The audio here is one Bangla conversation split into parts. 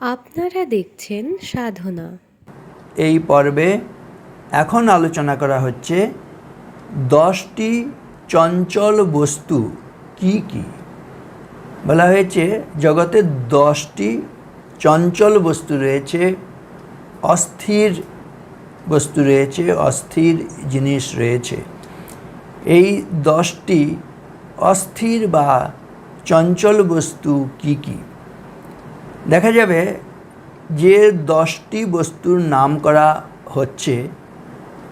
আপনারা দেখছেন সাধনা। এই পর্বে এখন আলোচনা করা হচ্ছে দশটি চঞ্চল বস্তু কি কি? বলা হয়েছে জগতে দশটি চঞ্চল বস্তু রয়েছে, অস্থির বস্তু রয়েছে, অস্থির জিনিস রয়েছে। এই দশটি অস্থির বা চঞ্চল বস্তু কি কী? দেখা যাবে যে দশটি বস্তুর নাম করা হচ্ছে,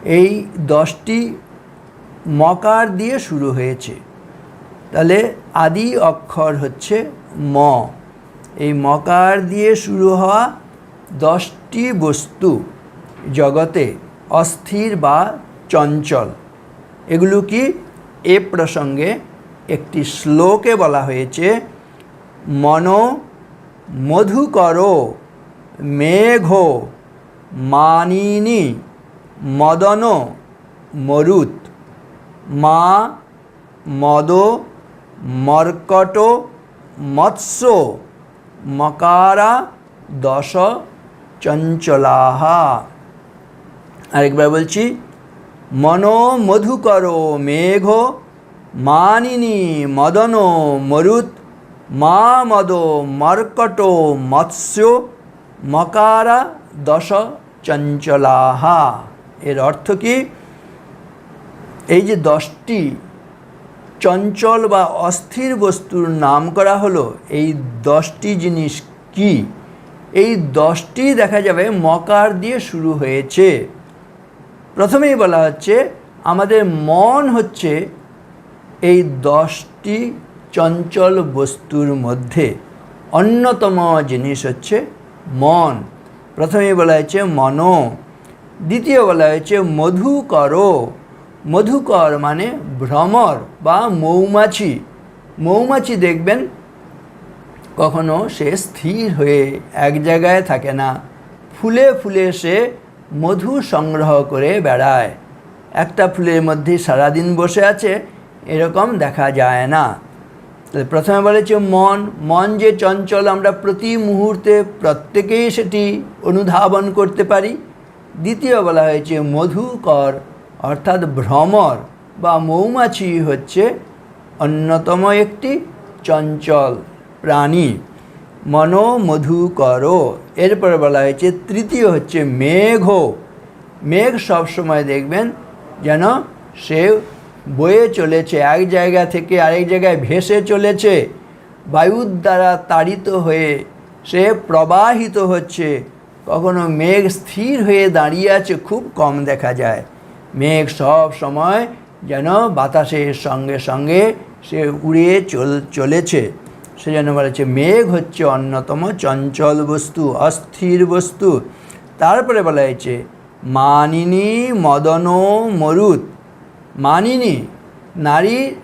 এই দশটি মকার দিয়ে শুরু হয়েছে। তাহলে আদি অক্ষর হচ্ছে ম। এই মকার দিয়ে শুরু হওয়া দশটি বস্তু জগতে অস্থির বা চঞ্চল। এগুলো কি? এ প্রসঙ্গে একটি শ্লোকে বলা হয়েছে, মনো মধুকর মেঘ, মানিনী, মদন, মরুত। মা, মদ, মর্কট, মৎস্য, মকারা, দশ, চঞ্চলাহা। আরেকবার বলছি, মনো মধুকর মেঘ, মানিনী, মদন, মরুত। মা মদ মর্কট মৎস্য মকারা দশ চঞ্চলাহা এর অর্থ কি? এই যে দশটি চঞ্চল বা অস্থির বস্তুর নাম করা হলো, এই দশটি জিনিস কি? এই দশটি দেখা যাবে মকার দিয়ে শুরু হয়েছে। প্রথমেই বলা হচ্ছে, আমাদের মন হচ্ছে এই দশটি চঞ্চল বস্তুর মধ্যে অন্যতম জিনিস হচ্ছে মন। প্রথমে বলা হয়েছে মন, দ্বিতীয় বলা হয়েছে মধুকর। মধুকর মানে ভ্রমর বা মৌমাছি। মৌমাছি দেখবেন কখনো সে স্থির হয়ে এক জায়গায় থাকে না। ফুলে ফুলে সে মধু সংগ্রহ করে বেড়ায়। একটা ফুলের মধ্যে সারাদিন বসে আছে, এরকম দেখা যায় না। প্রথমে বলেছে মন। মন যে চঞ্চল, আমরা প্রতি মুহূর্তে প্রত্যেকেই সেটি অনুধাবন করতে পারি। দ্বিতীয় বলা হয়েছে মধুকর, অর্থাৎ ভ্রমর বা মৌমাছি হচ্ছে অন্যতম একটি চঞ্চল প্রাণী। মনো মধুকর এরপরে বলা হয়েছে তৃতীয় হচ্ছে মেঘ মেঘ সবসময় দেখবেন যেন সে বয়ে চলেছে, এক জায়গা থেকে আরেক জায়গায় ভেসে চলেছে। বায়ুর দ্বারা তাড়িত হয়ে সে প্রবাহিত হচ্ছে। কখনো মেঘ স্থির হয়ে দাঁড়িয়ে আছে, খুব কম দেখা যায়। মেঘ সব সময় যেন বাতাসের সঙ্গে সঙ্গে সে উড়িয়ে চল, চলেছে। সে যেন বলেছে, মেঘ হচ্ছে অন্যতম চঞ্চল বস্তু, অস্থির বস্তু। তারপরে বলা হয়েছে, মানিনী মদন মরুত। মানিনী। নারী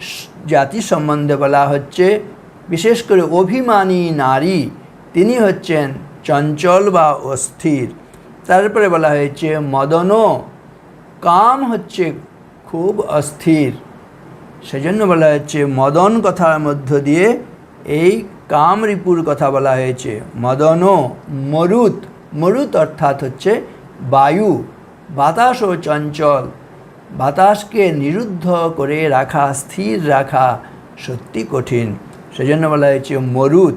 জাতি সম্বন্ধে বলা হচ্ছে, বিশেষ করে অভিমানী নারী, তিনি হচ্ছেন চঞ্চল বা অস্থির। তারপরে বলা হয়েছে মদন কাম হচ্ছে খুব অস্থির। সেজন্য বলা হচ্ছে, মদন কথার মধ্য দিয়ে এই কাম রিপুর কথা বলা হয়েছে মদন মরুত। মরুত অর্থাৎ হচ্ছে বায়ু, বাতাস ও চঞ্চল। বাতাসকে নিরুদ্ধ করে রাখা, স্থির রাখা সত্যি কঠিন। সেজন্য বলা হয়েছে মরুত।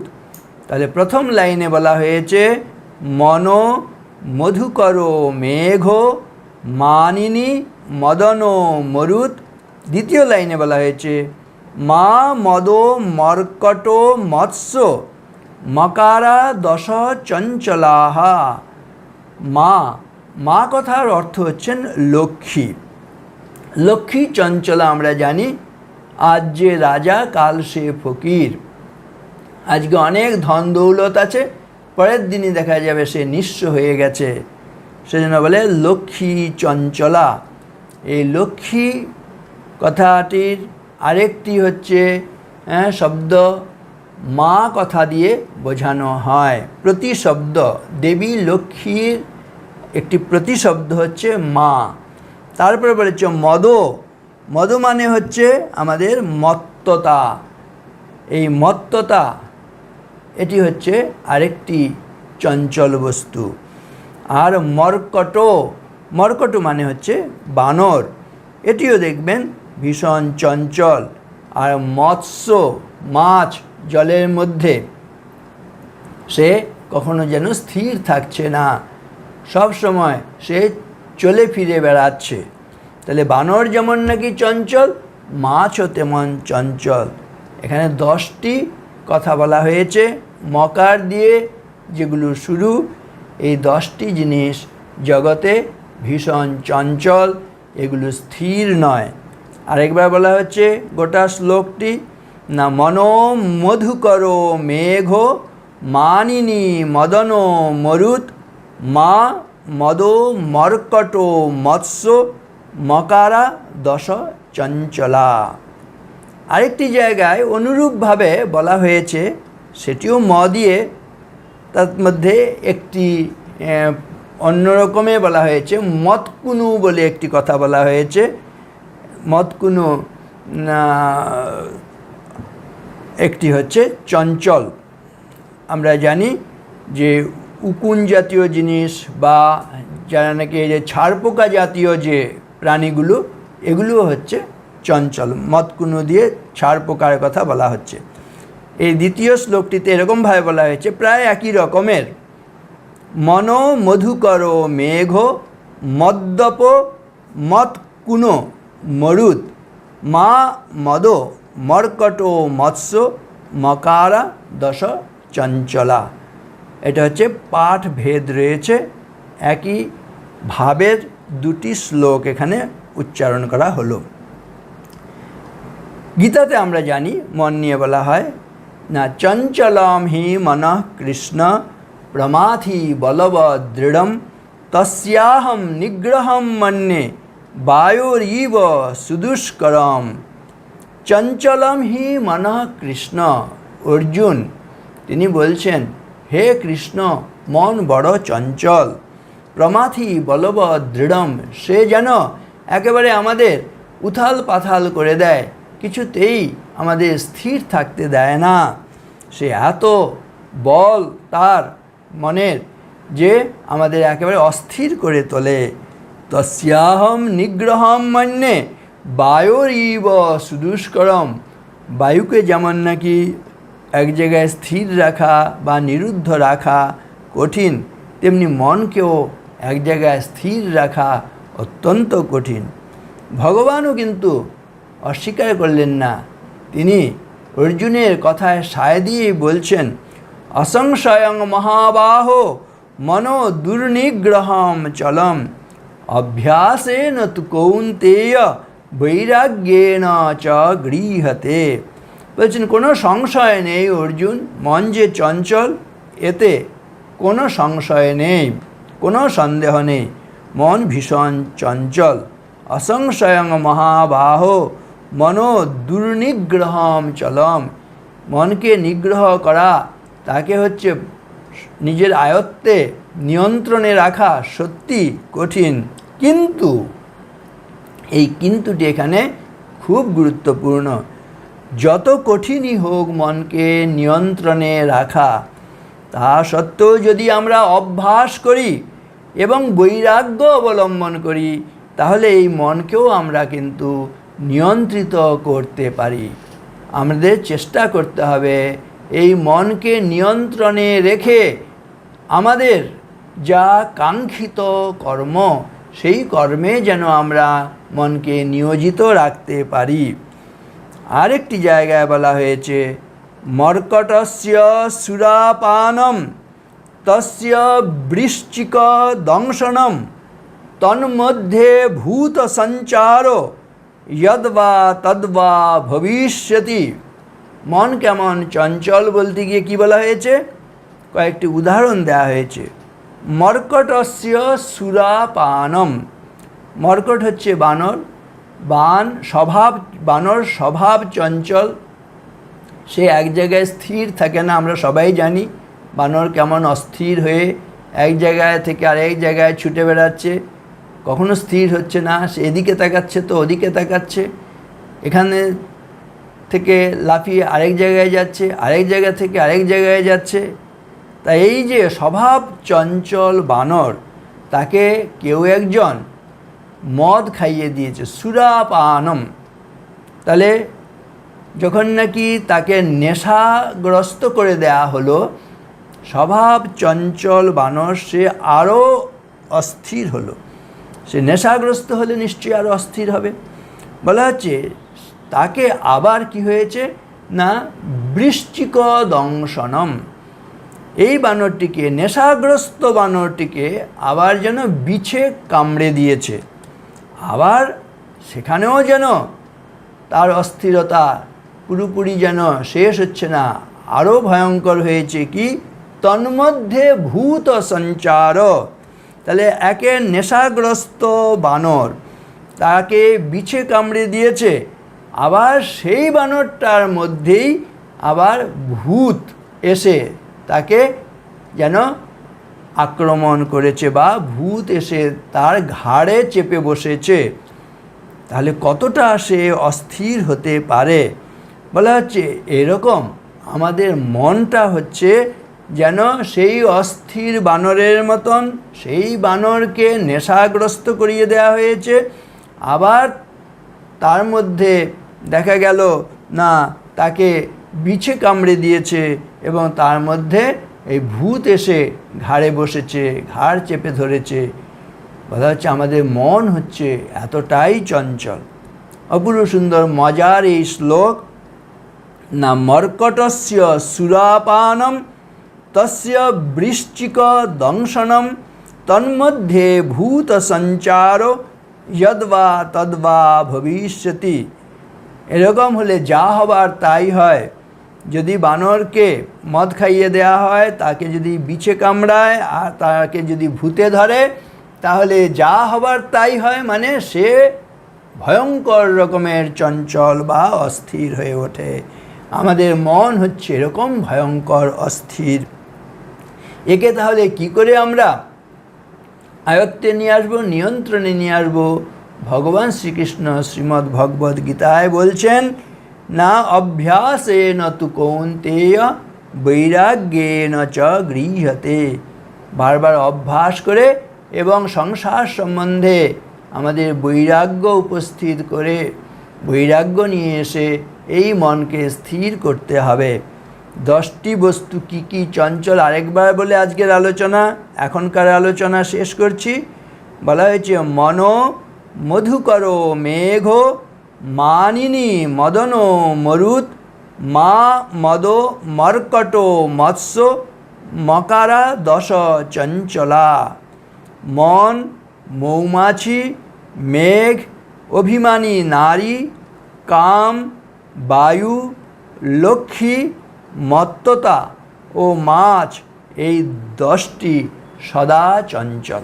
তাহলে প্রথম লাইনে বলা হয়েছে, মন মধুকর মেঘ মানিনী মদন মরুত। দ্বিতীয় লাইনে বলা হয়েছে, মা মদ মর্কট মৎস্য মকারা দশ চঞ্চলাহা। মা মা কথার অর্থ হচ্ছেন লক্ষ্মী। লক্ষ্মী চঞ্চলা আমরা জানি আজ যে রাজা কাল সে ফকির। আজকে অনেক ধন দৌলত আছে পরের দিনই দেখা যাবে সে নিঃস্ব হয়ে গেছে। সেজন্য বলে লক্ষ্মী চঞ্চলা। এই লক্ষ্মী কথাটির আরেকটি হচ্ছে হ্যাঁ, শব্দ মা কথা দিয়ে বোঝানো হয়। প্রতিশব্দ দেবী লক্ষ্মীর একটি প্রতিশব্দ হচ্ছে মা। তারপরে বলেছে মদ। মদ মানে হচ্ছে আমাদের মত্ততা। এই মত্ততা, এটি হচ্ছে আরেকটি চঞ্চল বস্তু। আর মর্কট মর্কট মানে হচ্ছে বানর। এটিও দেখবেন ভীষণ চঞ্চল আর মৎস্য, মাছ জলের মধ্যে। সে কখনো যেন স্থির থাকছে না। সব সময় সে চলে ফিরে বেড়াচ্ছে। তাহলে বানর যেমন নাকি চঞ্চল, মাছও তেমন চঞ্চল। এখানে দশটি কথা বলা হয়েছে। মকার দিয়ে যেগুলো শুরু, এই দশটি জিনিস জগতে ভীষণ চঞ্চল, এগুলো স্থির নয়। আরেকবার বলা হচ্ছে, গোটা শ্লোকটি, না মনো মধুকর মেঘ, মানিনী মদন মরুত, মা মদ মর্কট মৎস্য মকারা দশ চঞ্চলা। আরেকটি জায়গায় অনুরূপভাবে বলা হয়েছে, সেটিও ম দিয়ে তার মধ্যে একটি অন্যরকমে বলা হয়েছে মতকুনু বলে একটি কথা বলা হয়েছে। মতকুনু একটি হচ্ছে চঞ্চল। আমরা জানি যে উকুন জাতীয় জিনিস বা যারা নাকি এই যে ছাড়পোকা জাতীয় যে প্রাণীগুলো এগুলো হচ্ছে চঞ্চল। মতকুনু দিয়ে ছাড়পোকার কথা বলা হচ্ছে। এই দ্বিতীয় শ্লোকটিতে এরকমভাবে বলা হয়েছে, প্রায় একই রকমের। মন মধুকর মেঘ মদ্যপ মৎকুন মরুদ। মা মদ মর্কট মৎস্য মকারা দশ চঞ্চলা। এটা হচ্ছে পাঠ ভেদ রয়েছে। একই ভাবের দুটি শ্লোক এখানে উচ্চারণ করা হলো। গীতাতে আমরা জানি, মন নিয়ে বলা হয়, না চঞ্চলম হি মন কৃষ্ণ, প্রমাথি বলব দৃঢ়ম, তস্যাহম নিগ্রহম মন্যে বায়োরিব সুদুষ্করম। চঞ্চলম হি মন কৃষ্ণ। অর্জুন, তিনি বলছেন হে কৃষ্ণ, মন বড় চঞ্চল। প্রমাথি বলব দৃঢ়ম, সে যেন একেবারে আমাদের উথাল পাথাল করে দেয়, কিছুতেই আমাদের স্থির থাকতে দেয় না। সে এত বল তার মনের যে আমাদের একেবারে অস্থির করে তোলে। তস্যাহম নিগ্রহম মান্যে বায়োরিব সুদুষ্করম, বায়ুকে যেমন নাকি এক জায়গায় স্থির রাখা বা নিরুদ্ধ রাখা কঠিন, তেমনি মনকেও এক জায়গায় স্থির রাখা অত্যন্ত কঠিন। ভগবানও কিন্তু অস্বীকার করলেন না। তিনি অর্জুনের কথায় সায় দিয়েই বলছেন, অসংশয়ং মহাবাহ মনো দুর্নিগ্রহম চলম। অভ্যাসেন তু কৌন্তেয় বৈরাগ্যেন চ গৃহতে। বলছেন, কোনো সংশয় নেই অর্জুন, মন যে চঞ্চল, এতে কোনো সংশয় নেই, কোনো সন্দেহ নেই। মন ভীষণ চঞ্চল, অসংশয়ং মহাবাহ মনো দুর্নিগ্রহম চলম। মনকে নিগ্রহ করা, তাকে হচ্ছে নিজের আয়ত্তে নিয়ন্ত্রণে রাখা সত্যি কঠিন। কিন্তু এই কিন্তুটি এখানে খুব গুরুত্বপূর্ণ। যত কঠিনই হোক মনকে নিয়ন্ত্রণে রাখা, তা সত্ত্বেও যদি আমরা অভ্যাস করি এবং বৈরাগ্য অবলম্বন করি, তাহলে এই মনকেও আমরা কিন্তু নিয়ন্ত্রিত করতে পারি। আমাদের চেষ্টা করতে হবে এই মনকে নিয়ন্ত্রণে রেখে আমাদের যা কাঙ্ক্ষিত কর্ম, সেই কর্মে যেন আমরা মনকে নিয়োজিত রাখতে পারি। আরেকটি জায়গায় বলা হয়েছে, মর্কটস্য সুরাপানম, তস্য বৃশ্চিক দংশনম, তন্মধ্যে ভূত সঞ্চার যদ্বা তদ্বা ভবিষ্যতি। মন কেমন চঞ্চল বলতে গিয়ে কি বলা হয়েছে? কয়েকটি উদাহরণ দেওয়া হয়েছে। মর্কটস্য সুরাপানম, মর্কট হচ্ছে বানর বান স্বভাব, বানর স্বভাব চঞ্চল। সে এক জায়গায় স্থির থাকে না, আমরা সবাই জানি। বানর কেমন অস্থির হয়ে এক জায়গায় থেকে আরেক জায়গায় ছুটে বেড়াচ্ছে। কখনো স্থির হচ্ছে না, সে এদিকে তাকাচ্ছে তো ওদিকে তাকাচ্ছে। এখানে থেকে লাফিয়ে আরেক জায়গায় যাচ্ছে, আরেক জায়গা থেকে আরেক জায়গায় যাচ্ছে। তা এই যে স্বভাব চঞ্চল বানর, তাকে কেউ একজন মদ খাইয়ে দিয়েছে। সুরাপানম। তাহলে যখন নাকি তাকে নেশাগ্রস্ত করে দেয়া হলো, স্বভাব চঞ্চল বানর সে আরও অস্থির হলো। সে নেশাগ্রস্ত হলে নিশ্চয়ই আরও অস্থির হবে। বলা হচ্ছে, তাকে আবার কি হয়েছে? না বৃশ্চিক দংশনম এই বানরটিকে, নেশাগ্রস্ত বানরটিকে আবার যেন বিছে কামড়ে দিয়েছে। আবার সেখানেও যেন তার অস্থিরতা পুরোপুরি যেন শেষ হচ্ছে না আরও ভয়ঙ্কর হয়েছে কি? তন্মধ্যে ভূত সঞ্চার। তাহলে একে নেশাগ্রস্ত বানর, তাকে বিছে কামড়ে দিয়েছে, আবার সেই বানরটার মধ্যেই আবার ভূত এসে তাকে যেন আক্রমণ করেছে বা ভূত এসে তার ঘাড়ে চেপে বসেছে। তাহলে কতটা সে অস্থির হতে পারে? বলা হচ্ছে এরকম আমাদের মনটা হচ্ছে যেন সেই অস্থির বানরের মতন, সেই বানরকে নেশাগ্রস্ত করিয়ে দেওয়া হয়েছে। আবার তার মধ্যে দেখা গেল, না, তাকে বিছে কামড়ে দিয়েছে এবং তার মধ্যে এই ভূত এসে ঘাড়ে বসেছে, ঘাড় চেপে ধরেছে। কথা হচ্ছে আমাদের মন হচ্ছে এতটাই চঞ্চল। অপূর্ব সুন্দর, মজার এই শ্লোক, না মর্কটস্য সুরাপানম তস্য বৃশ্চিক দংশনম তন্মধ্যে ভূত সঞ্চার যদ্বা তদ্বা ভবিষ্যতি। এরকম হলে যা হবার তাই হয়। যদি বানরকে মদ খাইয়ে দেয়া হয়, তাকে যদি বিছে কামড়ায়, আর তাকে যদি ভূতে ধরে, তাহলে যা হবার তাই হয় মানে সে ভয়ঙ্কর রকমের চঞ্চল বা অস্থির হয়ে ওঠে। আমাদের মন হচ্ছে এরকম ভয়ঙ্কর, অস্থির। একে তাহলে কি করে আমরা আয়ত্তে নিয়ে আসব, নিয়ন্ত্রণে নিয়ে আসব? ভগবান শ্রীকৃষ্ণ শ্রীমদ্ ভগবদ্ গীতায় বলছেন না অভ্যাসে ন তু কৌন্তেয় বৈরাগ্যেন চ গৃহতে বারবার অভ্যাস করে এবং সংসার সম্বন্ধে আমাদের বৈরাগ্য উপস্থিত করে, বৈরাগ্য নিয়ে এসে এই মনকে স্থির করতে হবে। দশটি বস্তু কি কি চঞ্চল আরেকবার বলে আজকের আলোচনা, এখনকার আলোচনা শেষ করছি। বলা হয়েছে, মন মধুকর মেঘ মানিনী মদন মরুত মা মদ মর্কট মৎস্য মকারা দশ চঞ্চলা মন মৌমাছি মেঘ অভিমানী নারী কাম বায়ু লক্ষ্মী মত্ততা ও মাছ এই দশটি সদা চঞ্চল।